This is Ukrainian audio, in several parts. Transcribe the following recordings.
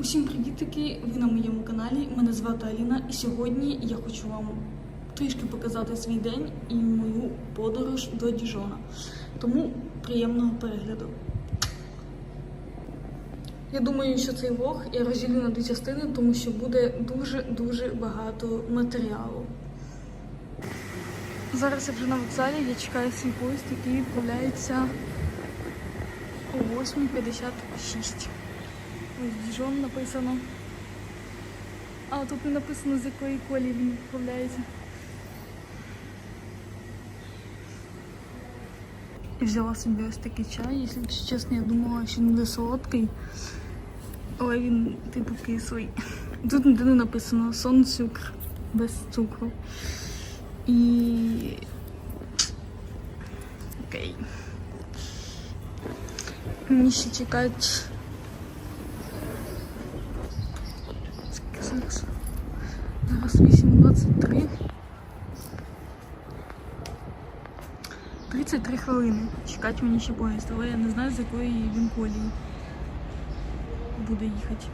Усім привітики! Ви на моєму каналі. Мене звати Аліна, і сьогодні я хочу вам трішки показати свій день і мою подорож до Діжона. Тому приємного перегляду. Я думаю, що цей влог я розділю на дві частини, тому що буде дуже-дуже багато матеріалу. Зараз я вже на вокзалі, я чекаю свій поїзд, який відправляється о 8.56. Ось Діжон написано. А тут не написано, з якої колії він відправляється. І взяла собі ось такий чай, якщо чесно, я думала, що він буде солодкий, але він типу кислий. Тут ніде не написано сон цукр без цукру. І. Окей. Мені ще чекають. Зараз. Зараз 8.23. 33 хвилини. Чекати мені ще поїзд, але я не знаю, з якої він колії буде їхати.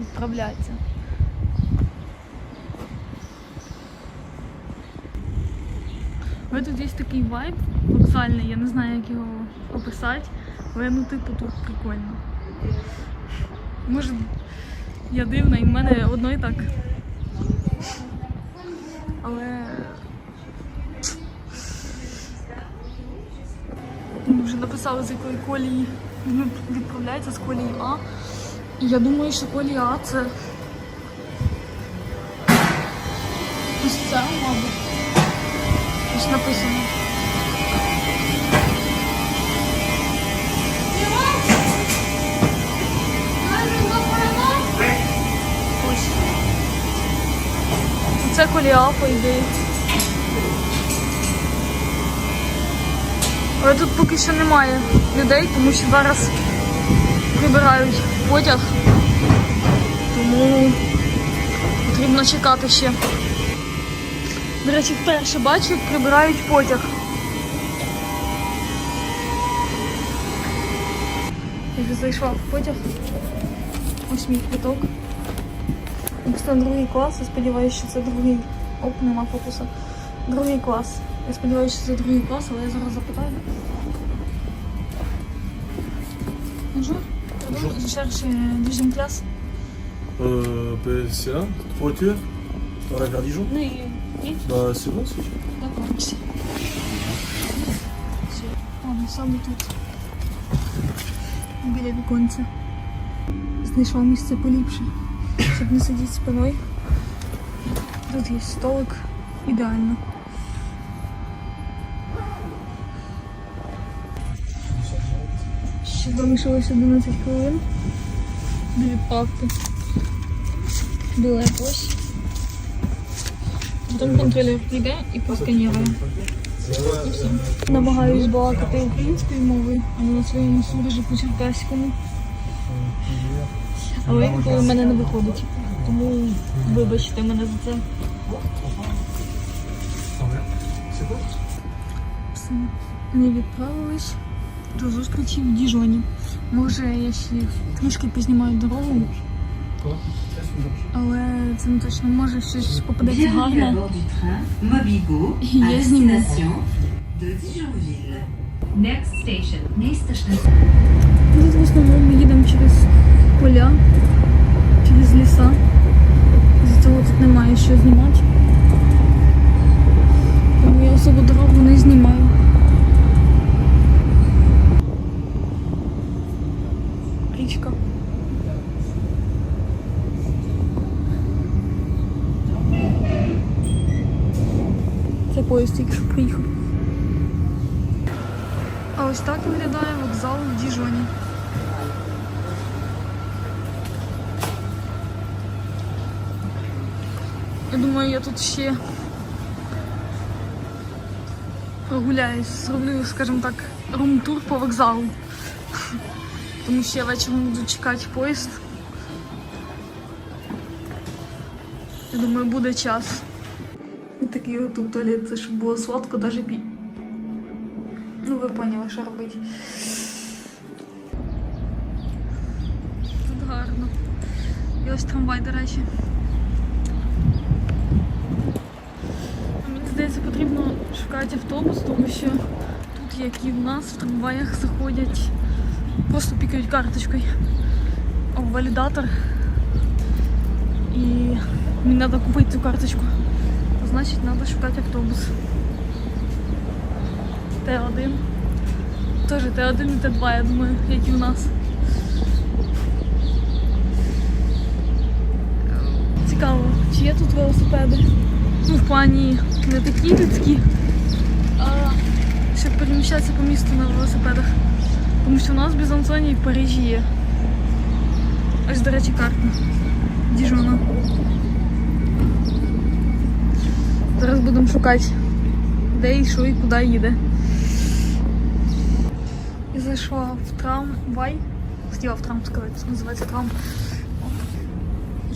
Відправляється. Але тут є такий вайб вокзальний, я не знаю, як його описати, але ну типу тут прикольно. Може, я дивна, і в мене одно і так. Але. Ми вже написали, з якої колії відправляється з колії А. І я думаю, що колія А це. Ось це, мабуть. Ось написано. Це колія, по ідеї. Але тут поки що немає людей, тому що зараз прибирають потяг. Тому потрібно чекати ще. До речі, вперше бачу, як прибирають потяг. Я вже зайшла в потяг. Ось мій квиток. Це другий клас, я сподіваюся, що це другий. Оп, нема фокуса. Другий клас. Я сподіваюся, що це другий клас, але я зараз запитаю. Bonjour. Pardon, je cherche euh, deuxième classe. Euh, ben, c'est là, dans la gare Dijon. І? Bah, c'est bon, c'est D'accord, merci. Все. Ладно, саме тут. Біля віконця. Знайшла місце поліпше, щоб не сидіти спиною. Тут є столик. Ідеально. Ще залишилось 11 хвилин до відправки. Білет ось. Потім контролер прийде і посканірує. Намагаюсь балакати українською мовою, а не на своєму суржі по черкаському. Але інколи в мене не виходить. Тому вибачте мене за це. Все. Ми відправились до зустрічі в Діжоні. Може, я ще трішки познімаю дорогу, але це не точно. Може щось попадеться гарне. station. Nächste Station. Тут в основному ми їдемо через поля, через ліса. З цього тут немає що знімати. Тому я особо дорогу не знімаю. Річка. Це поїзд тільки що приїхав. А ось так виглядає вокзал в Діжоні. Я думаю, я тут ще прогуляюсь, зроблю, скажімо так, рум-тур по вокзалу. Тому що я вечором буду чекати поїзд. Я думаю, буде час. І такий от тут туалет, це щоб було сладко, навіть пі. Ну, ви поняли, що робити. Тут гарно. І ось трамвай, до речі. А Мені здається, потрібно шукати автобус, тому що тут, як і в нас, в трамваях заходять, просто пікають карточкою валідатор. І мені треба купити цю карточку. Значить, треба шукати автобус. Т1. Тоже Т1 і Т2, я думаю, як і у нас. Цікаво, чи є тут велосипеди? Ну, в плані не такі людські, а щоб переміщатися по місту на велосипедах. Тому що у нас в Бізансоні і в Парижі є. Ось, до речі, карта. Діжона. Зараз будемо шукати, де і що і куди їде. І зайшла в трамвай. Хотіла в трам сказати, це називається трам.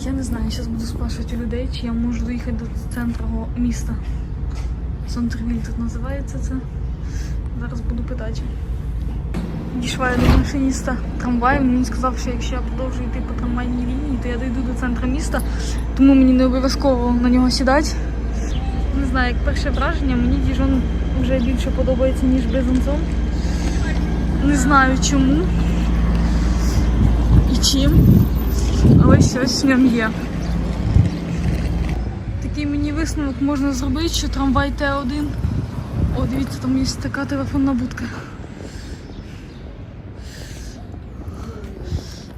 Я не знаю, зараз буду спрашувати у людей, чи я можу доїхати до центру міста. Центрвіль тут називається це. Зараз буду питати. Дійшла я до машиніста трамваю. Він сказав, що якщо я продовжу йти по трамвайній лінії, то я дійду до центру міста, тому мені не обов'язково на нього сідати. Не знаю, як перше враження, мені Діжон вже більше подобається, ніж Безанцон. Не знаю чому і чим, але щось в ньому є. Такий мені висновок можна зробити, що трамвай Т1. О, дивіться, там є така телефонна будка.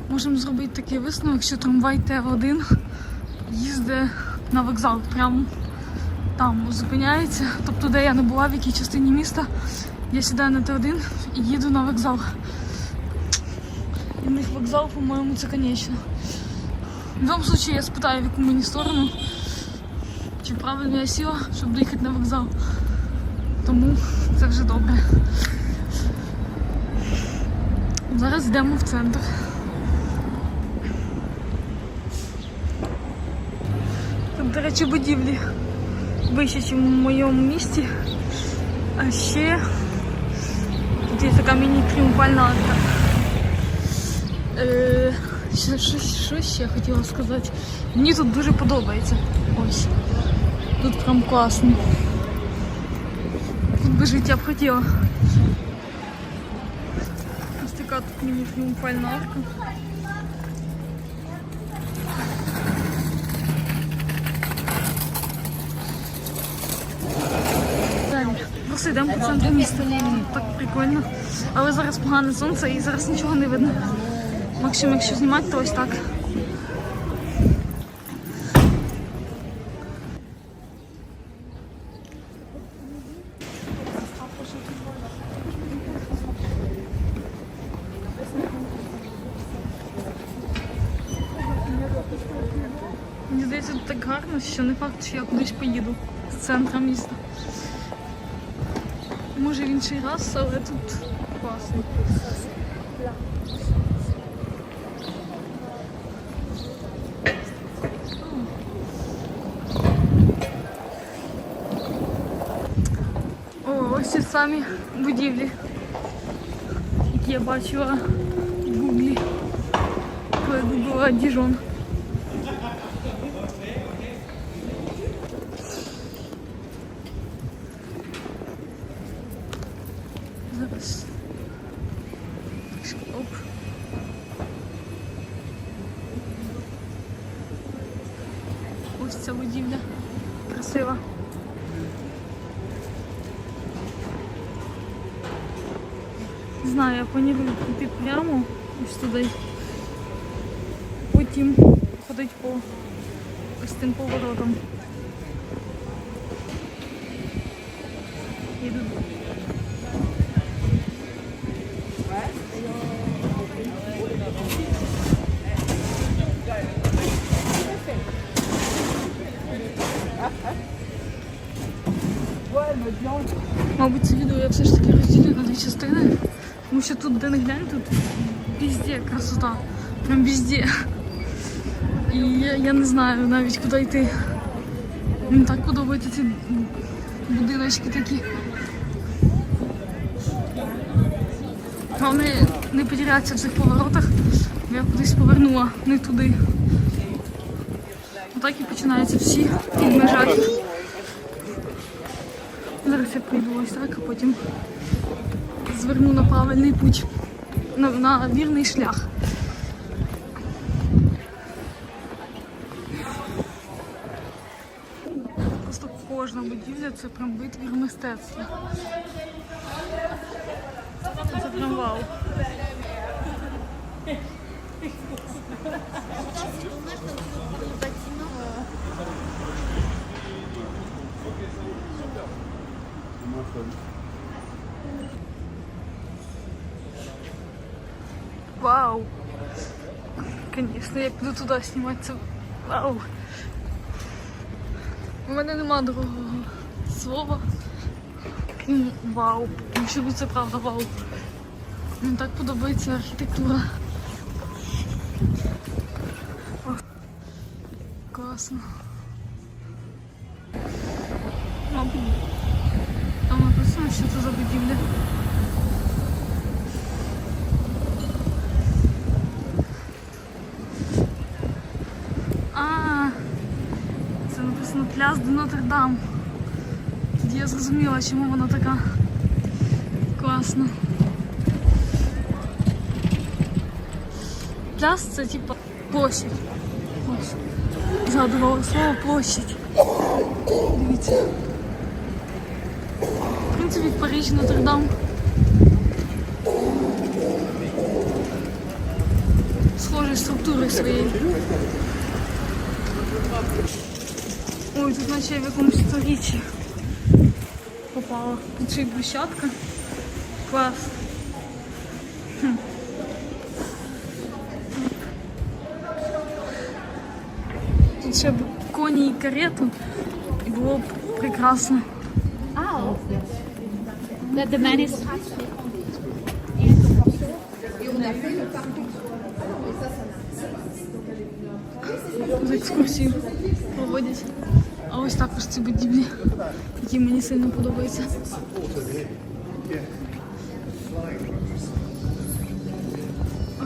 Можемо зробити такий висновок, що трамвай Т1 їздить на вокзал прямо там зупиняється. Тобто, де я не була, в якій частині міста, я сідаю на Т1 і їду на вокзал. І в них вокзал, по-моєму, це конечно. В будь-якому випадку я спитаю, в яку мені сторону, чи правильно я сіла, щоб доїхати на вокзал. Тому це вже добре. Зараз йдемо в центр. Тут, до речі, будівлі вище, ніж в моєму місті. А ще тут є така міні-тріумфальна арка. Що, що, що ще хотіла сказати? Мені тут дуже подобається. Ось. Тут прям класно. Тут би жити я б хотіла. Ось така тут міні-тріумфальна арка. Просто йдемо по центру міста. Так прикольно. Але зараз погане сонце і зараз нічого не видно. Максимум, якщо знімати, то ось так. Мені здається, тут так гарно, що не факт, що я кудись поїду з центра міста. Може в інший раз, але тут класно. О, ось ці самі будівлі, які я бачила в гуглі, коли гуглила Діжон. знаю, я планую піти прямо ось туди. Потім ходити по ось тим поворотом. Їду. Мабуть, це відео я все ж таки розділю на дві частини. Тому що тут, де не глянь, тут везде красота. Прям везде. І я, я не знаю навіть куди йти. Мені так подобаються ці будиночки такі. Головне не потерятися в цих поворотах, Я кудись повернула, не туди. Отак і починаються всі підмежаки. Зараз я прийду ось так, а потім зверну на правильний путь, на, на вірний шлях. Просто кожна будівля це прям витвір мистецтва. Це прям вау. Вау! Конечно, я піду туди знімати це. Вау! У мене нема другого слова. Крім вау. Якщо це правда вау. Мені так подобається архітектура. Класно. Мабуть. Там написано, що це за будівля. це написано пляс де Нотр-Дам. Тоді я зрозуміла, чому вона така класна. Пляс це типа площадь. Ось. Згадувала слово площадь. Дивіться. В принципі, в Парижі Нотр-Дам. Схожі структури своєї. Ой, тут наче я в якомусь сторіччі попала. Тут ще й брусчатка. Клас. Хм. Тут ще б коні і карету. І було б прекрасно. Oh. The, the man is з екскурсію проводять. А ось також ці будівлі, які мені сильно подобаються.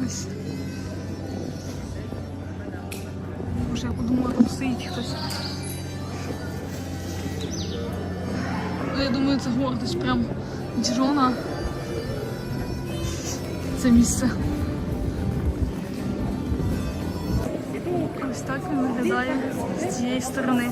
Ось. Боже, я подумала, там стоїть хтось. Ну, я думаю, це гордость прям Діжона. Це місце. Так він виглядає з цієї сторони.